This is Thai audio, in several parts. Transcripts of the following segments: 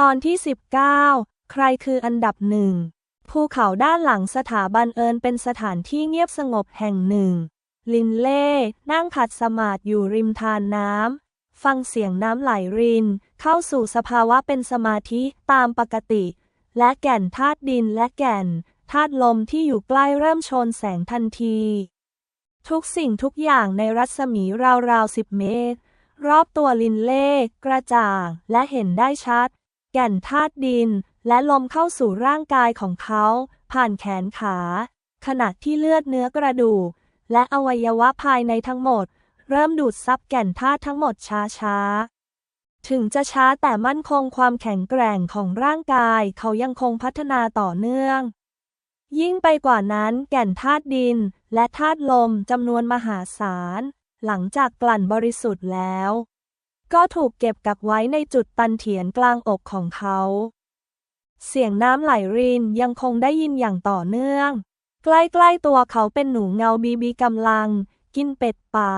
ตอนที่ 19 ใครคืออันดับหนึ่ง ภูเขาด้านหลังสถาบันเอิญเป็นสถานที่เงียบสงบแห่งหนึ่ง ลินเล่นั่งขัดสมาธิอยู่ริมทานน้ำ ฟังเสียงน้ำไหลริน เข้าสู่สภาวะเป็นสมาธิตามปกติ และแก่นธาตุดินและแก่นธาตุลมที่อยู่ใกล้เริ่มโชนแสงทันที ทุกสิ่งทุกอย่างในรัศมีราวๆสิบเมตร รอบตัวลินเล่กระจ่างและเห็นได้ชัด แก่นธาตุดิน และลมเข้าสู่ร่างกายของเขา ผ่านแขนขา ขณะที่เลือดเนื้อกระดูก และอวัยวะภายในทั้งหมด เริ่มดูดซับแก่นธาตุทั้งหมดช้าๆ ถึงจะช้าแต่มั่นคงความแข็งแกร่งของร่างกายเขายังคงพัฒนาต่อเนื่อง ยิ่งไปกว่านั้นแก่นธาตุดิน และธาตุลมจำนวนมหาศาล หลังจากกลั่นบริสุทธิ์แล้ว ก็ถูกเก็บกักไว้ในจุดตันเถียนกลางอกของเขา เสียงน้ำไหลรินยังคงได้ยินอย่างต่อเนื่อง ใกล้ๆตัวเขาเป็นหนูเงาบีบีกำลัง กินเป็ดป่า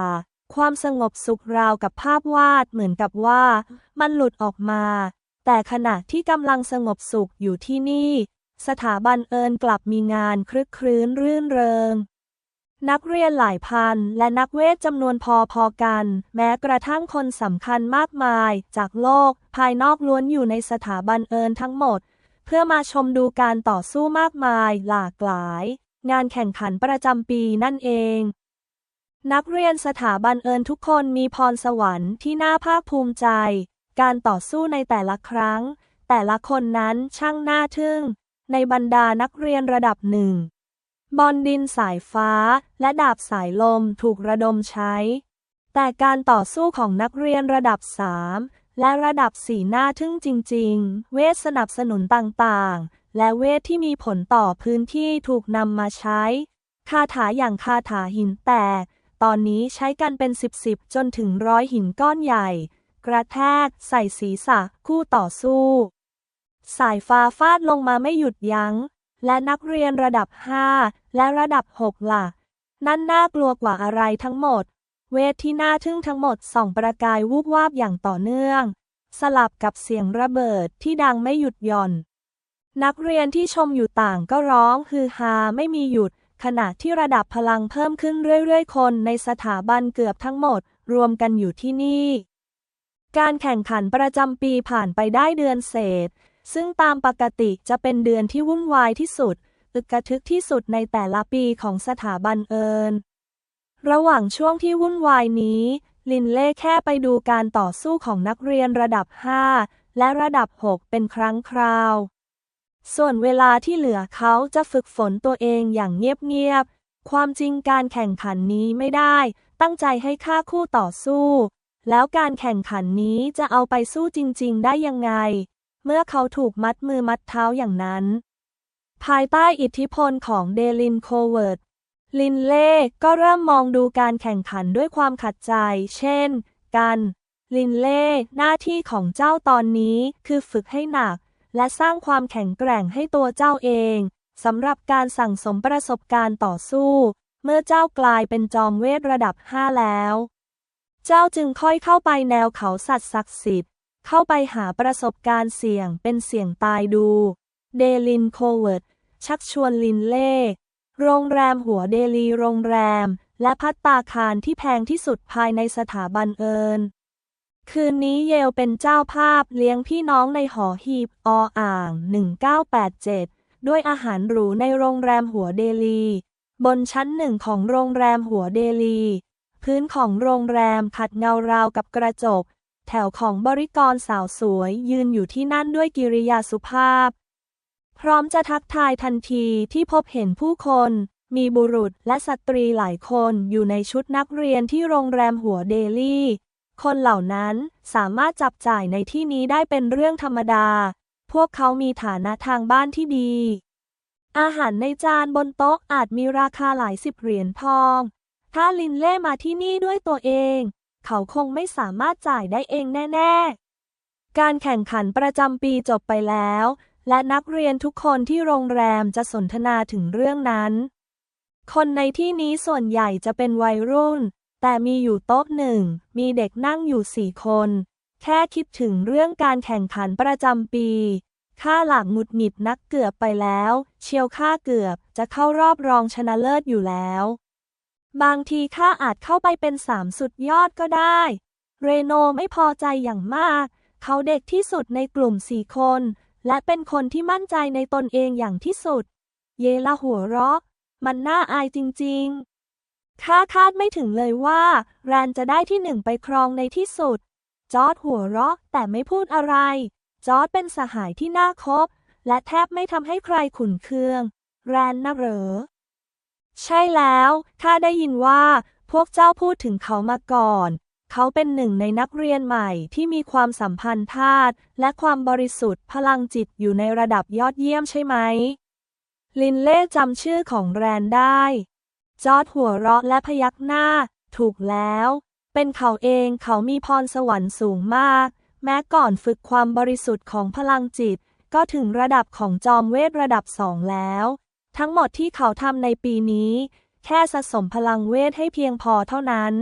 ความสงบสุขราวกับภาพวาดเหมือนกับว่า มันหลุดออกมา แต่ขณะที่กำลังสงบสุขอยู่ที่นี่ สถาบันเอิญกลับมีงานคลึกครื้นรื่นเริง นักเรียนหลายพัน และนักเวทจำนวนพอๆกัน แม้กระทั่งคนสำคัญมากมาย จากโลก ภายนอกล้วนอยู่ในสถาบันเอิญทั้งหมด เพื่อมาชมดูการต่อสู้มากมาย หลากหลาย งานแข่งขันประจำปีนั่นเอง นักเรียนสถาบันเอิญทุกคนมีพรสวรรค์ที่น่าภาคภูมิใจ การต่อสู้ในแต่ละครั้ง แต่ละคนนั้นช่างน่าทึ่ง ในบรรดานักเรียนระดับหนึ่ง บอลดินสายฟ้า และดาบสายลมถูกระดมใช้ แต่การต่อสู้ของนักเรียนระดับสามและระดับสี่น่าทึ่งจริง ๆ เวทสนับสนุนต่างๆ และเวทที่มีผลต่อพื้นที่ถูกนำมาใช้ คาถาอย่างคาถาหินแตก ตอนนี้ใช้กันเป็นสิบสิบจนถึงร้อยหินก้อนใหญ่ กระแทกใส่ศีรษะคู่ต่อสู้ สายฟ้าฟาดลงมาไม่หยุดยัง้ง และนักเรียนระดับ 5 และระดับ 6 ล่ะ นั่นน่ากลัวกว่าอะไรทั้งหมด เวทที่น่าทึ่งทั้งหมดส่องประกายวูบวาบอย่างต่อเนื่อง สลับกับเสียงระเบิดที่ดังไม่หยุดหย่อน นักเรียนที่ชมอยู่ต่างก็ร้องฮือฮาไม่มีหยุด ขณะที่ระดับพลังเพิ่มขึ้นเรื่อยๆ คนในสถาบันเกือบทั้งหมด รวมกันอยู่ที่นี่ การแข่งขันประจำปีผ่านไปได้เดือนเศษ ซึ่งตามปกติจะเป็นเดือนที่วุ่นวายที่สุด อึกกระทึกที่สุดในแต่ละปีของสถาบันเอิญ ระหว่างช่วงที่วุ่นวายนี้ ลินเล่แค่ไปดูการต่อสู้ของนักเรียนระดับ 5 และระดับ 6 เป็นครั้งคราว ส่วนเวลาที่เหลือเขาจะฝึกฝนตัวเองอย่างเงียบๆ ความจริงการแข่งขันนี้ไม่ได้ ตั้งใจให้ฆ่าคู่ต่อสู้ แล้วการแข่งขันนี้จะเอาไปสู้จริง ๆ ได้ยังไง เมื่อเขาถูกมัดมือมัดเท้าอย่างนั้น ภายใต้อิทธิพลของเดลินโคเวิร์ด ลินเล่ก็เริ่มมองดูการแข่งขันด้วยความขัดใจ เช่น กัน ลินเล่หน้าที่ของเจ้าตอนนี้คือฝึกให้หนัก และสร้างความแข็งแกร่งให้ตัวเจ้าเองสำหรับการสั่งสมประสบการณ์ต่อสู้ เมื่อเจ้ากลายเป็นจอมเวทระดับ 5 แล้ว เจ้าจึงค่อยเข้าไปแนวเขาสัตว์ศักดิ์สิทธิ์ เข้าไปหาประสบการณ์เสี่ยงเป็นเสี่ยงตายดู เดลินโคเวิร์ด ชักชวนลินเล่ โรงแรมหัวเดลีโรงแรม และพัตตาคารที่แพงที่สุดภายในสถาบันเอิญคืนนี้เยลเป็นเจ้าภาพเลี้ยงพี่น้องในหอหีบออ่าง 1987 ด้วยอาหารหรูในโรงแรมหัวเดลี บนชั้นหนึ่งของโรงแรมหัวเดลี พื้นของโรงแรมขัดเงาราวกับกระจก แถวของบริกรสาวสวยยืนอยู่ที่นั่นด้วยกิริยาสุภาพ พร้อมจะทักทายทันทีที่พบเห็นผู้คน มีบุรุษและสตรีหลายคนอยู่ในชุดนักเรียนที่โรงแรมหัวเดลี่ คนเหล่านั้นสามารถจับจ่ายในที่นี้ได้เป็นเรื่องธรรมดา พวกเขามีฐานะทางบ้านที่ดี อาหารในจานบนโต๊ะอาจมีราคาหลายสิบเหรียญทอง ถ้าลินเล่มาที่นี่ด้วยตัวเอง เขาคงไม่สามารถจ่ายได้เองแน่ ๆ การแข่งขันประจำปีจบไปแล้ว และนักเรียนทุกคนที่โรงแรมจะสนทนาถึงเรื่องนั้น คนในที่นี้ส่วนใหญ่จะเป็นวัยรุ่น แต่มีอยู่โต๊ะหนึ่ง มีเด็กนั่งอยู่สี่คน แค่คิดถึงเรื่องการแข่งขันประจำปีข้าหลักหงุดหงิดนักเกือบไปแล้ว เชียวข้าเกือบจะเข้ารอบรองชนะเลิศอยู่แล้ว บางทีข้าอาจเข้าไปเป็นสามสุดยอดก็ได้ เรโนไม่พอใจอย่างมาก เขาเด็กที่สุดในกลุ่มสี่คน และเป็นคนที่มั่นใจในตนเองอย่างที่สุด เยละหัวเราะ มันน่าอายจริงๆ ข้าคาดไม่ถึงเลยว่า แรนจะได้ที่หนึ่งไปครองในที่สุด จอร์ดหัวเราะแต่ไม่พูดอะไร จอร์ดเป็นสหายที่น่าคบ และแทบไม่ทำให้ใครขุนเคือง แรนนะเหรอ ใช่แล้วข้าได้ยินว่า พวกเจ้าพูดถึงเขามาก่อน เขาเป็นหนึ่งในนักเรียนใหม่ที่มีความสัมพันธ์ธาตุและความบริสุทธิ์พลังจิตอยู่ในระดับยอดเยี่ยมใช่ไหม ลินเล่จำชื่อของแรนได้ จอร์ดหัวเราะและพยักหน้า ถูกแล้ว เป็นเขาเองเขามีพรสวรรค์สูงมาก แม้ก่อนฝึกความบริสุทธิ์ของพลังจิต ก็ถึงระดับของจอมเวทระดับสองแล้ว ทั้งหมดที่เขาทำในปีนี้ แค่สะสมพลังเวทให้เพียงพอเท่านั้น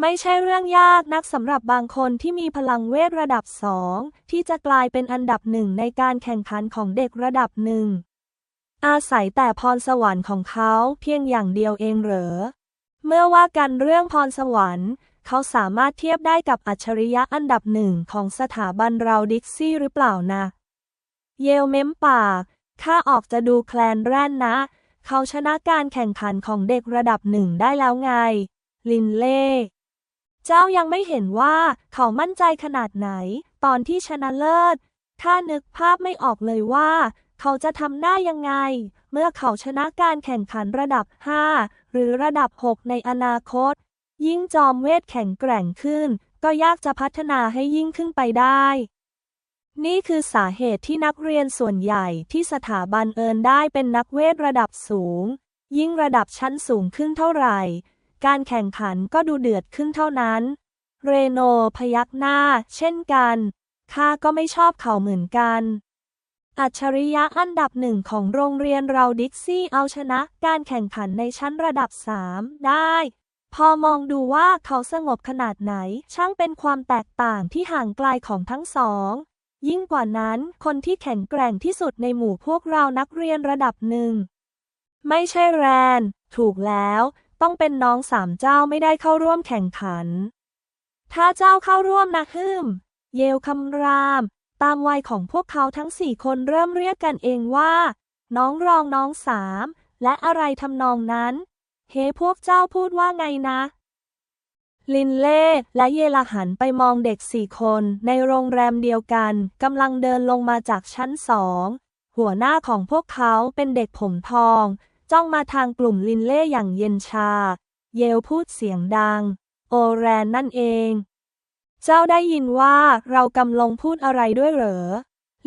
ไม่ใช่เรื่องยากนักสำหรับบางคนที่มีพลังเวทระดับสองที่จะกลายเป็นอันดับหนึ่งในการแข่งขันของเด็กระดับหนึ่ง อาศัยแต่พรสวรรค์ของเขาเพียงอย่างเดียวเองเหรอ เมื่อว่ากันเรื่องพรสวรรค์ เขาสามารถเทียบได้กับอัจฉริยะอันดับหนึ่งของสถาบันเราดิกซี่หรือเปล่านะ เยลเม้มปาก ข้าออกจะดูแคลนแร่นนะ เขาชนะการแข่งขันของเด็กระดับหนึ่งได้แล้วไง ลินเล่ เจ้ายังไม่เห็นว่าเขามั่นใจขนาดไหน ตอนที่ชนะเลิศข้านึกภาพไม่ออกเลยว่า เขาจะทำได้ยังไง เมื่อเขาชนะการแข่งขันระดับ 5 หรือระดับ 6 ในอนาคต ยิ่งจอมเวทแข็งแกร่งขึ้น ก็ยากจะพัฒนาให้ยิ่งขึ้นไปได้ นี่คือสาเหตุที่นักเรียนส่วนใหญ่ที่สถาบันเอินได้เป็นนักเวทระดับสูง ยิ่งระดับชั้นสูงขึ้นเท่าไหร่ การแข่งขันก็ดูเดือดขึ้นเท่านั้น เรโนพยักหน้า เช่นกันข้าก็ไม่ชอบเขาเหมือนกัน อัจฉริยะอันดับหนึ่งของโรงเรียนเราดิกซี่เอาชนะการแข่งขันในชั้นระดับสามได้ พอมองดูว่าเขาสงบขนาดไหน ช่างเป็นความแตกต่างที่ห่างไกลของทั้งสอง ยิ่งกว่านั้น คนที่แข็งแกร่งที่สุดในหมู่พวกเรานักเรียนระดับหนึ่ง ไม่ใช่แรน ถูกแล้ว ต้องเป็นน้องสามเจ้าไม่ได้เข้าร่วมแข่งขัน ถ้าเจ้าเข้าร่วมนะฮึมเยลคำราม ตามวัยของพวกเขาทั้งสี่คนเริ่มเรียกกันเองว่า น้องรองน้องสาม และอะไรทำนองนั้น เฮ้พวกเจ้าพูดว่าไงนะ ลินเล่และเยลาหันไปมองเด็กสี่คนในโรงแรมเดียวกันกำลังเดินลงมาจากชั้นสอง หัวหน้าของพวกเขาเป็นเด็กผมทอง จ้องมาทางกลุ่มลินเล่อย่างเย็นชา เยลพูดเสียงดัง โอแรนนั่นเอง เจ้าได้ยินว่าเรากำลังพูดอะไรด้วยเหรอ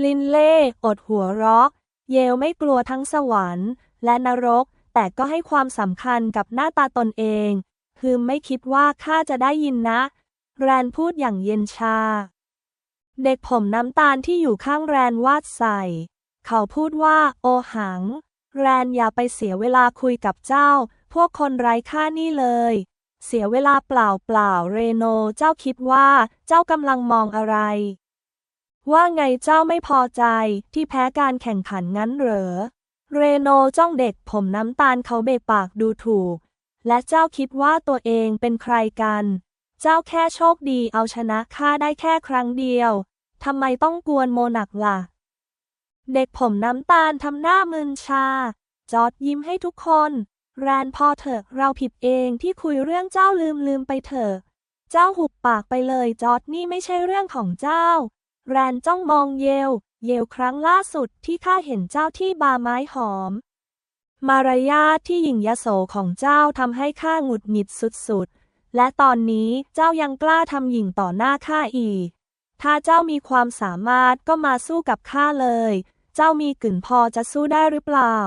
ลินเล่อดหัวเราะเยลไม่กลัวทั้งสวรรค์ และนรก แต่ก็ให้ความสำคัญกับหน้าตาตนเอง คือไม่คิดว่าข้าจะได้ยินนะ แรนพูดอย่างเย็นชา เด็กผมน้ำตาลที่อยู่ข้างแรนวาดใส่ เขาพูดว่า โอหัง แรนอย่าไปเสียเวลาคุยกับเจ้า พวกคนไร้ค่านี่เลย เสียเวลาเปล่าเปล่าเรโนเจ้าคิดว่าเจ้ากำลังมองอะไร ว่าไงเจ้าไม่พอใจที่แพ้การแข่งขันงั้นเหรอ เรโนจ้องเด็กผมน้ำตาลเขาเบะปากดูถูก และเจ้าคิดว่าตัวเองเป็นใครกัน เจ้าแค่โชคดีเอาชนะข้าได้แค่ครั้งเดียว ทำไมต้องกวนโมหนักล่ะ เด็กผมน้ำตาลทำหน้ามึนชา จอดยิ้มให้ทุกคน แรนพอเถอะเราผิดเองที่คุยเรื่องเจ้าลืมลืมไปเถอะ เจ้าหุบปากไปเลยจอดนี่ไม่ใช่เรื่องของเจ้า แรนจ้องมองเยล เยลครั้งล่าสุดที่ข้าเห็นเจ้าที่บาร์ไม้หอม มารยาทที่หยิ่งยโสของเจ้าทำให้ข้าหงุดหงิดสุดๆ และตอนนี้เจ้ายังกล้าทำหยิ่งต่อหน้าข้าอีก ถ้าเจ้ามีความสามารถก็มาสู้กับข้าเลย เจ้ามีกึ่นพอจะสู้ได้หรือเปล่า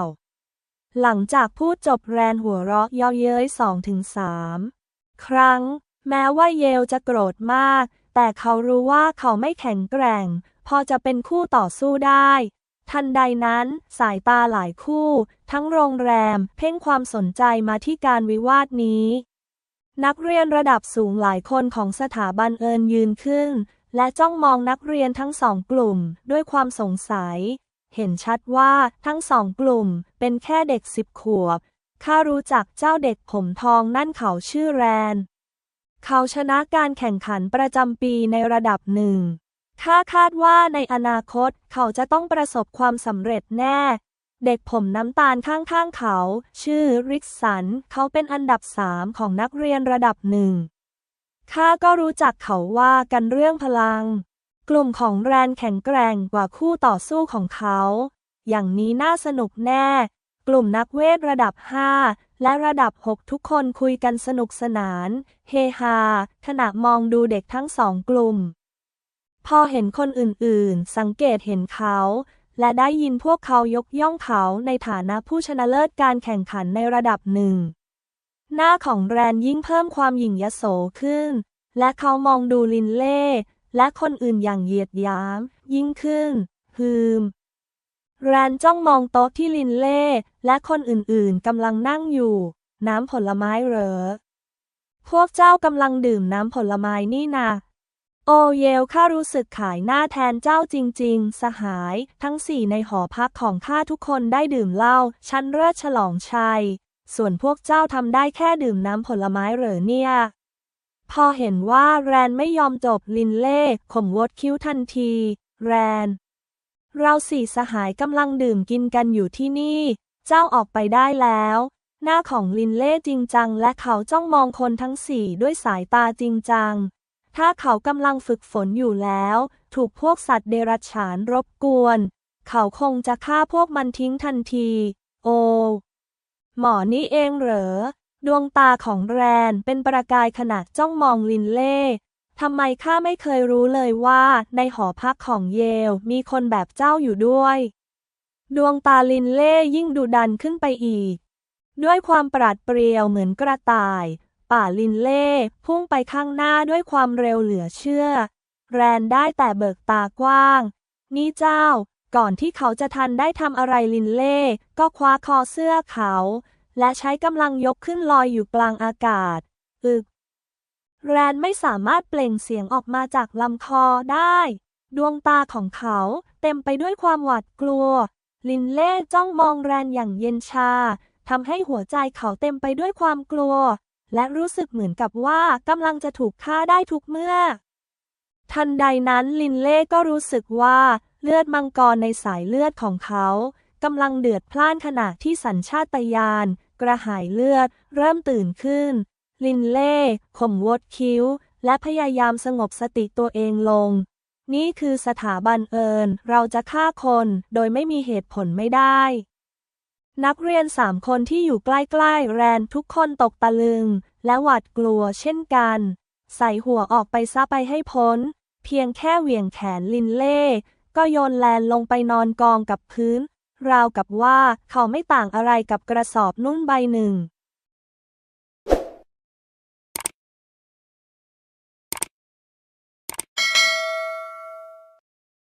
หลังจากพูดจบแรนหัวเราะเย่อเย้ยสองถึงสามครั้ง แม้ว่าเยลจะโกรธมาก แต่เขารู้ว่าเขาไม่แข็งแกร่ง พอจะเป็นคู่ต่อสู้ได้ ทันใดนั้น สายตาหลายคู่ ทั้งโรงแรม เพ่งความสนใจมาที่การวิวาทนี้ นักเรียนระดับสูงหลายคนของสถาบันเอินยืนขึ้น และจ้องมองนักเรียนทั้งสองกลุ่มด้วยความสงสัย เห็นชัดว่าทั้งสองกลุ่มเป็นแค่เด็กสิบขวบข้ารู้จักเจ้าเด็กผมทองนั่นเขาชื่อแรน เขาชนะการแข่งขันประจำปีในระดับหนึ่ง ข้าคาดว่าในอนาคตเขาจะต้องประสบความสำเร็จแน่ เด็กผมน้ำตาลข้างๆเขา ชื่อริกสัน เขาเป็นอันดับสามของนักเรียนระดับหนึ่งข้าก็รู้จักเขาว่ากันเรื่องพลัง กลุ่มของแรนแข็งแกร่งกว่าคู่ต่อสู้ของเขา อย่างนี้น่าสนุกแน่ กลุ่มนักเวทระดับ 5 และระดับ 6 ทุกคนคุยกันสนุกสนาน เฮฮาขณะมองดูเด็กทั้งสองกลุ่ม พอเห็นคนอื่นๆ สังเกตเห็นเขา และได้ยินพวกเขายกย่องเขาในฐานะผู้ชนะเลิศการแข่งขันในระดับหนึ่ง หน้าของแรนยิ่งเพิ่มความหยิ่งยโสขึ้น และเขามองดูลินเล่ และคนอื่นอย่างเหยียดหยาม ยิ่งขึ้นฮืม แรนจ้องมองโต๊ะที่ลินเล่ และคนอื่นๆกำลังนั่งอยู่ น้ำผลไม้เหรอ พวกเจ้ากำลังดื่มน้ำผลไม้นี่นะ โอเยลข้ารู้สึกขายหน้าแทนเจ้าจริง ๆ สหาย ทั้งสี่ในหอพักของข้าทุกคนได้ดื่มเหล้าชั้นเลิศฉลองชัย ส่วนพวกเจ้าทำได้แค่ดื่มน้ำผลไม้เหรอเนี่ย พอเห็นว่าแรนไม่ยอมจบลินเล่ข่มวดคิ้วทันที แรน เราสี่สหายกำลังดื่มกินกันอยู่ที่นี่ เจ้าออกไปได้แล้ว หน้าของลินเล่จริงจังและเขาจ้องมองคนทั้งสี่ด้วยสายตาจริงจัง ถ้าเขากำลังฝึกฝนอยู่แล้ว ถูกพวกสัตว์เดรัจฉานรบกวน เขาคงจะฆ่าพวกมันทิ้งทันที โอ หมอนี่เองเหรอ ดวงตาของแรนเป็นประกายขณะจ้องมองลินเล่ทำไมข้าไม่เคยรู้เลยว่าในหอพักของเยลมีคนแบบเจ้าอยู่ด้วย ดวงตาลินเล่ยิ่งดุดันขึ้นไปอีก ด้วยความปราดเปรียวเหมือนกระต่าย ป่าลินเล่ พุ่งไปข้างหน้าด้วยความเร็วเหลือเชื่อ แรนได้แต่เบิกตากว้าง นี่เจ้า ก่อนที่เขาจะทันได้ทำอะไรลินเล่ ก็คว้าคอเสื้อเขา และใช้กำลังยกขึ้นลอยอยู่กลางอากาศ อึก แรนไม่สามารถเปล่งเสียงออกมาจากลำคอได้ ดวงตาของเขาเต็มไปด้วยความหวาดกลัว ลินเล่จ้องมองแรนอย่างเย็นชาทำให้หัวใจเขาเต็มไปด้วยความกลัว และรู้สึกเหมือนกับว่ากำลังจะถูกฆ่าได้ทุกเมื่อ ทันใดนั้นลินเล่ก็รู้สึกว่าเลือดมังกรในสายเลือดของเขากำลังเดือดพล่านขณะที่สัญชาตญาณกระหายเลือด เริ่มตื่นขึ้น ลินเล่ข่มวดคิ้ว และพยายามสงบสติตัวเองลง นี่คือสถาบันเอิญเราจะฆ่าคนโดยไม่มีเหตุผลไม่ได้ นักเรียนสามคนที่อยู่ใกล้ๆ แรนทุกคนตกตะลึง และหวาดกลัวเช่นกัน ใส่หัวออกไปซะไปให้พ้น เพียงแค่เหวี่ยงแขนลินเล่ ก็โยนแลนลงไปนอนกองกับพื้น ราวกับว่าเขาไม่ต่างอะไรกับกระสอบนุ่นใบหนึ่ง